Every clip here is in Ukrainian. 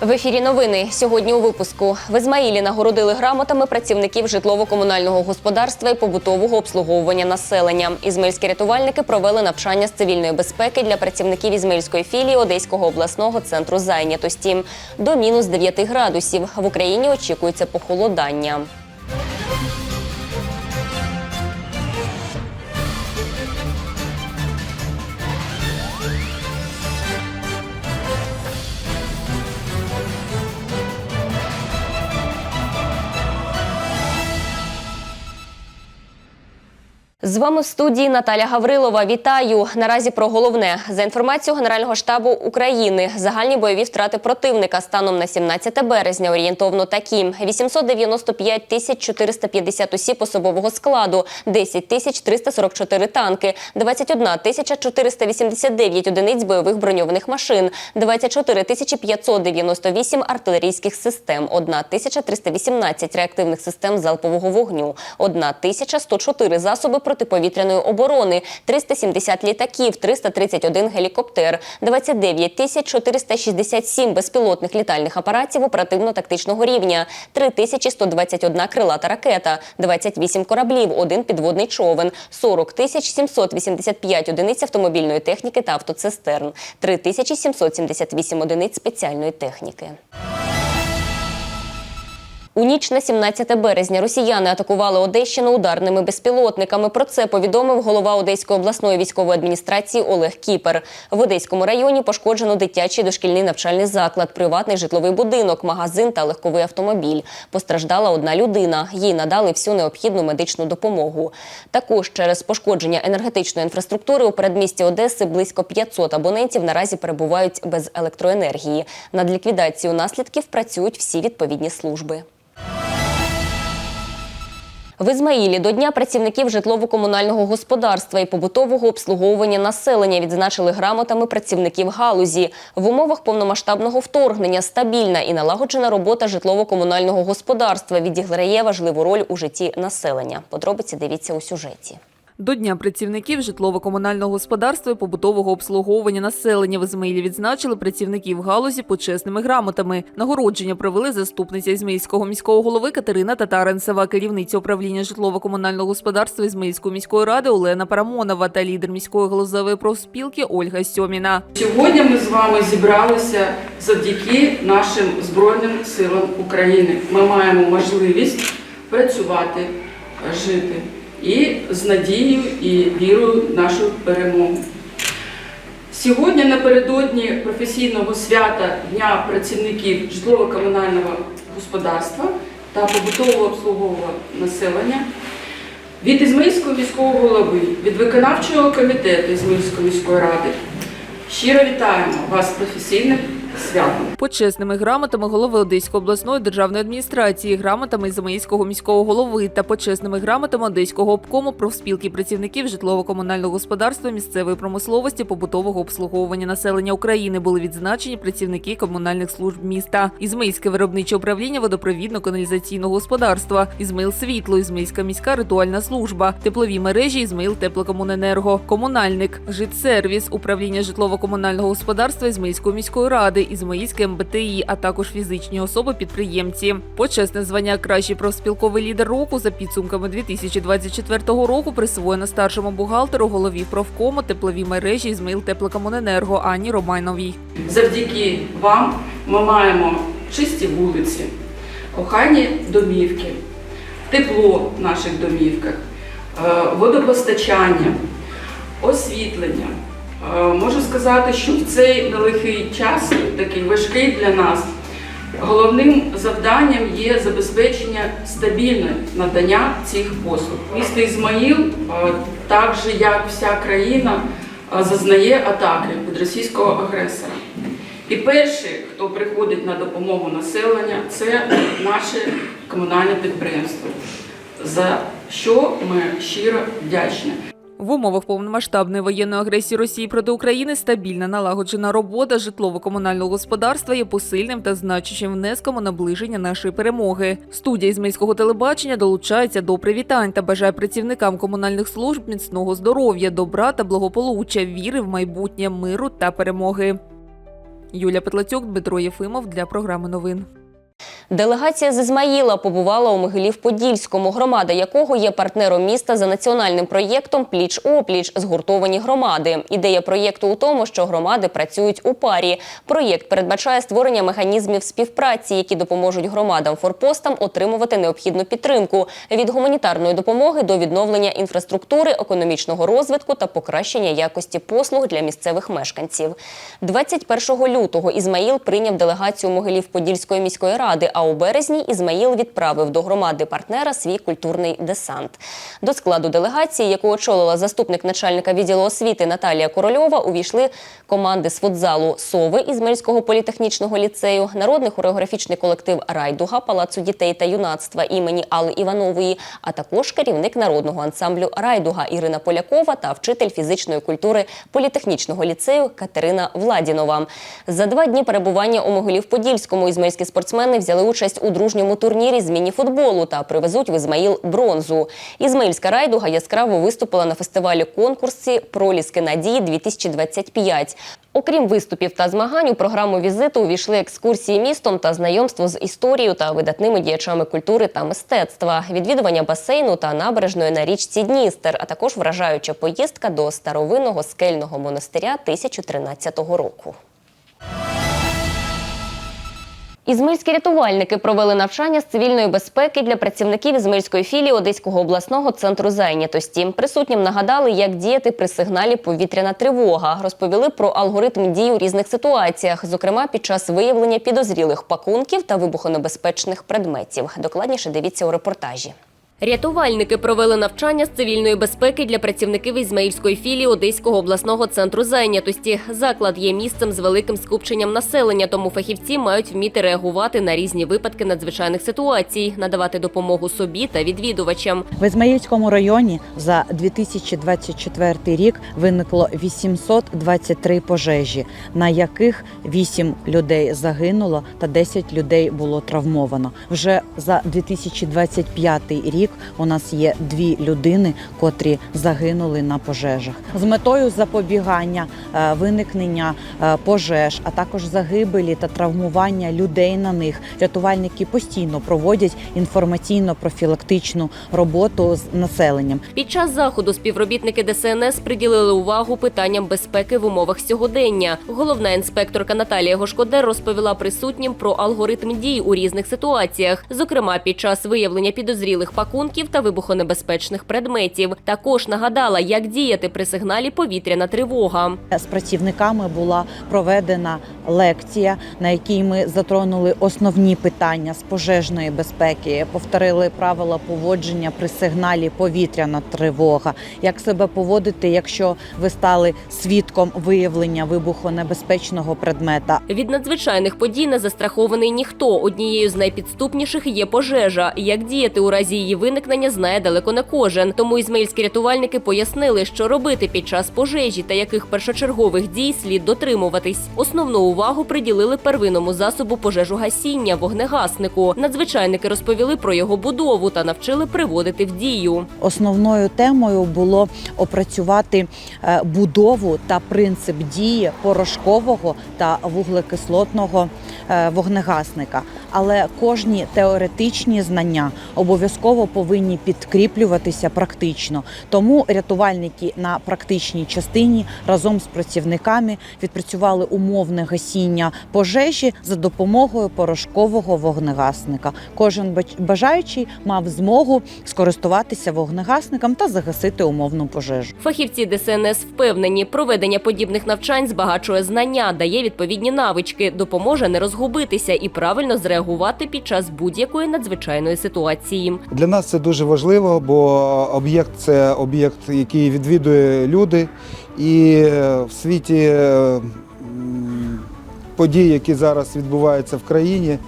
В ефірі новини сьогодні у випуску в Ізмаїлі нагородили грамотами працівників житлово-комунального господарства і побутового обслуговування населення. Ізмельські рятувальники провели навчання з цивільної безпеки для працівників ізмельської філії Одеського обласного центру зайнятості. До мінус 9 градусів в Україні очікується похолодання. З вами в студії Наталя Гаврилова. Вітаю. Наразі про головне за інформацією Генерального штабу України. Загальні бойові втрати противника станом на 17 березня орієнтовно такі: 895 тисяч 450 осіб особового складу, 10 тисяч 344 танки, 21 тисяча 489 одиниць бойових броньованих машин, 24 тисячі 598 артилерійських систем, 1 тисяча 318 реактивних систем залпового вогню, 1 тисяча 104 засоби протиповітряної оборони, 370 літаків, 331 гелікоптер, 29 тисяч 467 безпілотних літальних апаратів оперативно-тактичного рівня, 3121 крилата ракета, 28 кораблів, один підводний човен, 40 тисяч 785 одиниць автомобільної техніки та автоцистерн, 3778 одиниць спеціальної техніки. У ніч на 17 березня росіяни атакували Одещину ударними безпілотниками. Про це повідомив голова Одеської обласної військової адміністрації Олег Кіпер. В Одеському районі пошкоджено дитячий дошкільний навчальний заклад, приватний житловий будинок, магазин та легковий автомобіль. Постраждала одна людина. Їй надали всю необхідну медичну допомогу. Також через пошкодження енергетичної інфраструктури у передмісті Одеси близько 500 абонентів наразі перебувають без електроенергії. Над ліквідацією наслідків працюють всі відповідні служби. В Ізмаїлі до Дня працівників житлово-комунального господарства і побутового обслуговування населення відзначили грамотами працівників галузі. В умовах повномасштабного вторгнення стабільна і налагоджена робота житлово-комунального господарства відіграє важливу роль у житті населення. Подробиці дивіться у сюжеті. До Дня працівників житлово-комунального господарства і побутового обслуговування населення в Ізмаїлі відзначили працівників галузі почесними грамотами. Нагородження провели заступниця Ізмаїльського міського голови Катерина Татаренцева, керівниця управління житлово-комунального господарства Ізмаїльської міської ради Олена Парамонова та лідер міської галузевої профспілки Ольга Сьоміна. Сьогодні ми з вами зібралися завдяки нашим Збройним силам України. Ми маємо можливість працювати, жити і з надією і вірою в нашу перемогу. Сьогодні напередодні професійного свята Дня працівників житлово-комунального господарства та побутового обслуговування населення від Ізмаїльського міського голови, від виконавчого комітету Ізмаїльської міської ради щиро вітаємо вас з професійним святом. Почесними грамотами голови Одеської обласної державної адміністрації, грамотами Ізмаїльського міського голови та почесними грамотами Одеського обкому профспілки працівників житлово-комунального господарства, місцевої промисловості, побутового обслуговування населення України були відзначені працівники комунальних служб міста. Ізмаїльське виробниче управління водопровідно-каналізаційного господарства, Ізмаїл світло, Ізмаїльська міська ритуальна служба, теплові мережі, Ізмаїл теплокомуненерго, комунальник, житсервіс, управління житлово-комунального господарства Ізмаїльської міської ради, Ізмаїльське МБТІ, а також фізичні особи-підприємці. Почесне звання Кращий профспілковий лідер року за підсумками 2024 року присвоєно старшому бухгалтеру, голові профкому, теплові мережі Ізмаїл теплокомуненерго Анні Ромайновій. Завдяки вам ми маємо чисті вулиці, охайні домівки, тепло в наших домівках, е, водопостачання, освітлення. Е, Можу сказати, що в цей нелегкий час, такий важкий для нас, головним завданням є забезпечення стабільне надання цих послуг. Місто Ізмаїл, е, так же як вся країна, е, зазнає атаки від російського агресора. І перші, хто приходить на допомогу населення, це наше комунальне підприємство, за що ми щиро вдячні. В умовах повномасштабної воєнної агресії Росії проти України стабільна налагоджена робота житлово-комунального господарства є посильним та значущим внеском у наближення нашої перемоги. Студія ізмейського телебачення долучається до привітань та бажає працівникам комунальних служб міцного здоров'я, добра та благополуччя, віри в майбутнє, миру та перемоги. Юлія Петлацюк, Дмитро Єфимов для програми новин. Делегація з Ізмаїла побувала у Могилів-Подільському, громада якого є партнером міста за національним проєктом Пліч опліч згуртовані громади. Ідея проєкту у тому, що громади працюють у парі. Проєкт передбачає створення механізмів співпраці, які допоможуть громадам форпостам отримувати необхідну підтримку від гуманітарної допомоги до відновлення інфраструктури, економічного розвитку та покращення якості послуг для місцевих мешканців. 21 лютого Ізмаїл прийняв делегацію Могилів-Подільської міської ради. А у березні Ізмаїл відправив до громади партнера свій культурний десант. До складу делегації, яку очолила заступник начальника відділу освіти Наталія Корольова, увійшли команди з футзалу Сови Ізмаїльського політехнічного ліцею, народний хореографічний колектив Райдуга Палацу дітей та юнацтва імені Алли Іванової, а також керівник народного ансамблю Райдуга Ірина Полякова та вчитель фізичної культури політехнічного ліцею Катерина Владінова. За два дні перебування у Могилів-Подільському ізмаїльські спортсмени взяли участь у дружньому турнірі з міні-футболу та привезуть в Ізмаїл бронзу. Ізмаїльська райдуга яскраво виступила на фестивалі конкурсі Проліски надії 2025 Окрім виступів та змагань, у програму візиту увійшли екскурсії містом та знайомство з історією та видатними діячами культури та мистецтва, відвідування басейну та набережної на річці Дністер, а також вражаюча поїздка до старовинного скельного монастиря 1013 року. Ізмаїльські рятувальники провели навчання з цивільної безпеки для працівників Ізмильської філії Одеського обласного центру зайнятості. Присутнім нагадали, як діяти при сигналі повітряна тривога. Розповіли про алгоритм дій у різних ситуаціях, зокрема під час виявлення підозрілих пакунків та вибухонебезпечних предметів. Докладніше дивіться у репортажі. Рятувальники провели навчання з цивільної безпеки для працівників Ізмаїльської філії Одеського обласного центру зайнятості. Заклад є місцем з великим скупченням населення, тому фахівці мають вміти реагувати на різні випадки надзвичайних ситуацій, надавати допомогу собі та відвідувачам. В Ізмаїльському районі за 2024 рік виникло 823 пожежі, на яких 8 людей загинуло та 10 людей було травмовано. Вже за 2025 рік у нас є дві людини, котрі загинули на пожежах. З метою запобігання е, виникнення е, пожеж, а також загибелі та травмування людей на них. Рятувальники постійно проводять інформаційно-профілактичну роботу з населенням. Під час заходу співробітники ДСНС приділили увагу питанням безпеки в умовах сьогодення. Головна інспекторка Наталія Гошкодер розповіла присутнім про алгоритм дій у різних ситуаціях, зокрема під час виявлення підозрілих пакунків та вибухонебезпечних предметів. Також нагадала, як діяти при сигналі повітряна тривога. З працівниками була проведена лекція, на якій ми затронули основні питання з пожежної безпеки, повторили правила поводження при сигналі повітряна тривога, як себе поводити, якщо ви стали свідком виявлення вибухонебезпечного предмета. Від надзвичайних подій не застрахований ніхто. Однією з найпідступніших є пожежа. Як діяти у разі її виникнення, знає далеко не кожен. Тому ізмаїльські рятувальники пояснили, що робити під час пожежі та яких першочергових дій слід дотримуватись. Основну увагу приділили первинному засобу пожежогасіння вогнегаснику. Надзвичайники розповіли про його будову та навчили приводити в дію. Основною темою було опрацювати е, будову та принцип дії порошкового та вуглекислотного е, вогнегасника. Але кожні теоретичні знання обов'язково повинні підкріплюватися практично. Тому рятувальники на практичній частині разом з працівниками відпрацювали умовне гасіння пожежі за допомогою порошкового вогнегасника. Кожен бач- бажаючий мав змогу скористуватися вогнегасником та загасити умовну пожежу. Фахівці ДСНС впевнені, проведення подібних навчань збагачує знання, дає відповідні навички, допоможе не розгубитися і правильно зреагувати під час будь-якої надзвичайної ситуації. Для нас це дуже важливо, бо об'єкт це об'єкт, який відвідує люди, і е, в світі е, подій, які зараз відбуваються в країні,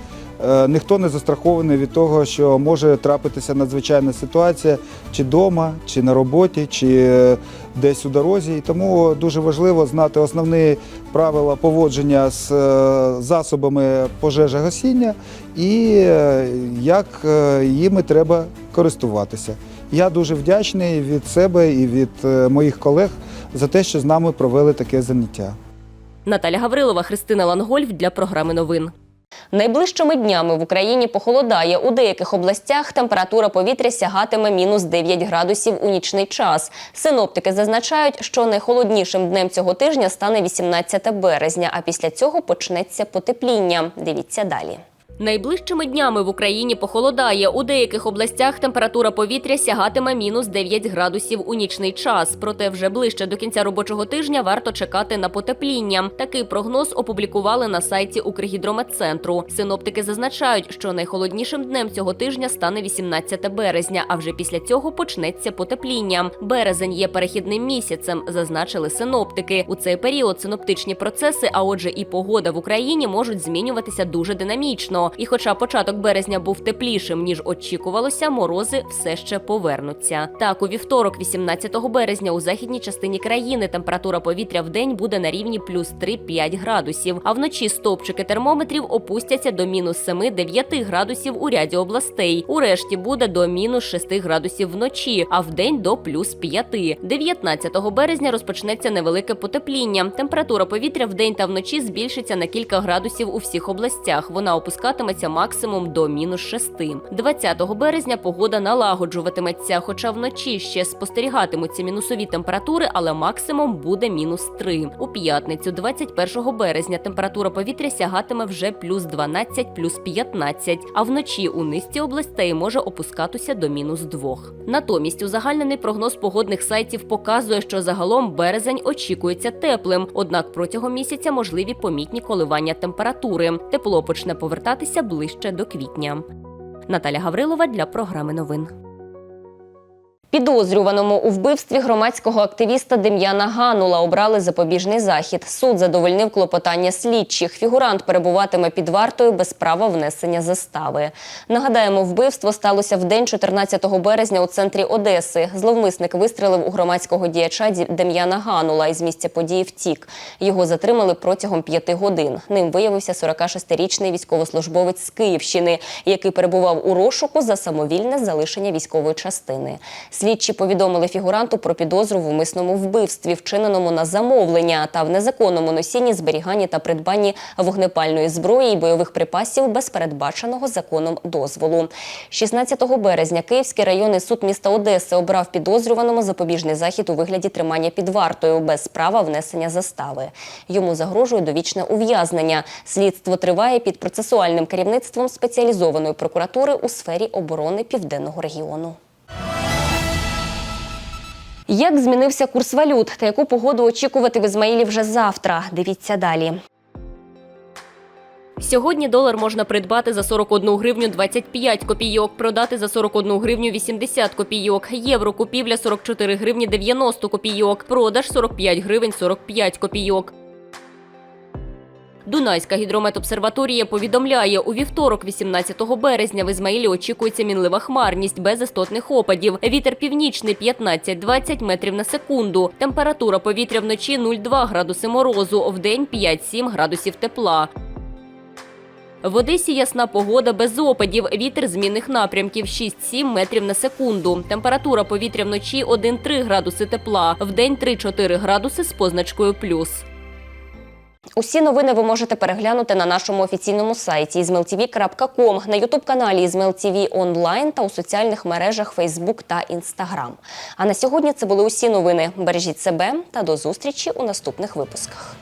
ніхто не застрахований від того, що може трапитися надзвичайна ситуація чи вдома, чи на роботі, чи е, десь у дорозі. І тому дуже важливо знати основні правила поводження з е, засобами пожежогасіння і е, як е, їми треба користуватися. Я дуже вдячний від себе і від е, моїх колег за те, що з нами провели таке заняття. Наталя Гаврилова, Христина Лангольф для програми новин. Найближчими днями в Україні похолодає. У деяких областях температура повітря сягатиме мінус 9 градусів у нічний час. Синоптики зазначають, що найхолоднішим днем цього тижня стане 18 березня, а після цього почнеться потепління. Дивіться далі. Найближчими днями в Україні похолодає. У деяких областях температура повітря сягатиме мінус 9 градусів у нічний час. Проте вже ближче до кінця робочого тижня варто чекати на потепління. Такий прогноз опублікували на сайті Укргідрометцентру. Синоптики зазначають, що найхолоднішим днем цього тижня стане 18 березня, а вже після цього почнеться потепління. Березень є перехідним місяцем, зазначили синоптики. У цей період синоптичні процеси, а отже, і погода в Україні можуть змінюватися дуже динамічно. І хоча початок березня був теплішим ніж очікувалося, морози все ще повернуться. Так, у вівторок, 18 березня, у західній частині країни температура повітря в день буде на рівні плюс 3-5 градусів. А вночі стовпчики термометрів опустяться до мінус 7-9 градусів у ряді областей. Урешті буде до мінус 6 градусів вночі, а в день до плюс 5. 19 березня розпочнеться невелике потепління. Температура повітря в день та вночі збільшиться на кілька градусів у всіх областях. Вона опускатиметься максимум до мінус 6. 20 березня погода налагоджуватиметься, хоча вночі ще спостерігатимуться мінусові температури, але максимум буде мінус 3. У п'ятницю, 21 березня, температура повітря сягатиме вже плюс 12, плюс 15, а вночі у низці областей може опускатися до мінус 2. Натомість узагальнений прогноз погодних сайтів показує, що загалом березень очікується теплим, однак протягом місяця можливі помітні коливання температури. Тепло почне повертатися ближче до квітня. Наталя Гаврилова для програми новин. Підозрюваному у вбивстві громадського активіста Дем'яна Ганула обрали запобіжний захід. Суд задовольнив клопотання слідчих. Фігурант перебуватиме під вартою без права внесення застави. Нагадаємо, вбивство сталося в день 14 березня у центрі Одеси. Зловмисник вистрелив у громадського діяча Дем'яна Ганула із місця події втік. Його затримали протягом п'яти годин. Ним виявився 46-річний військовослужбовець з Київщини, який перебував у розшуку за самовільне залишення військової частини. Слідчі повідомили фігуранту про підозру в умисному вбивстві, вчиненому на замовлення та в незаконному носінні, зберіганні та придбанні вогнепальної зброї і бойових припасів без передбаченого законом дозволу. 16 березня Київський районний суд міста Одеси обрав підозрюваному запобіжний захід у вигляді тримання під вартою без права внесення застави. Йому загрожує довічне ув'язнення. Слідство триває під процесуальним керівництвом спеціалізованої прокуратури у сфері оборони південного регіону. Як змінився курс валют та яку погоду очікувати в Ізмаїлі вже завтра? Дивіться далі. Сьогодні долар можна придбати за 41 гривню 25 копійок, продати за 41 гривню 80 копійок, євро купівля 44 гривні 90 копійок, продаж 45 гривень 45 копійок. Дунайська гідрометобсерваторія повідомляє, у вівторок, 18 березня, в Ізмаїлі очікується мінлива хмарність без істотних опадів. Вітер північний 15-20 метрів на секунду. Температура повітря вночі 0,2 градуси морозу, вдень 5-7 градусів тепла. В Одесі ясна погода без опадів. Вітер змінних напрямків 6-7 метрів на секунду. Температура повітря вночі 1-3 градуси тепла, вдень 3-4 градуси з позначкою плюс. Усі новини ви можете переглянути на нашому офіційному сайті izmailtv.com, на ютуб-каналі IzmailTV онлайн та у соціальних мережах Facebook та Instagram. А на сьогодні це були усі новини. Бережіть себе та до зустрічі у наступних випусках.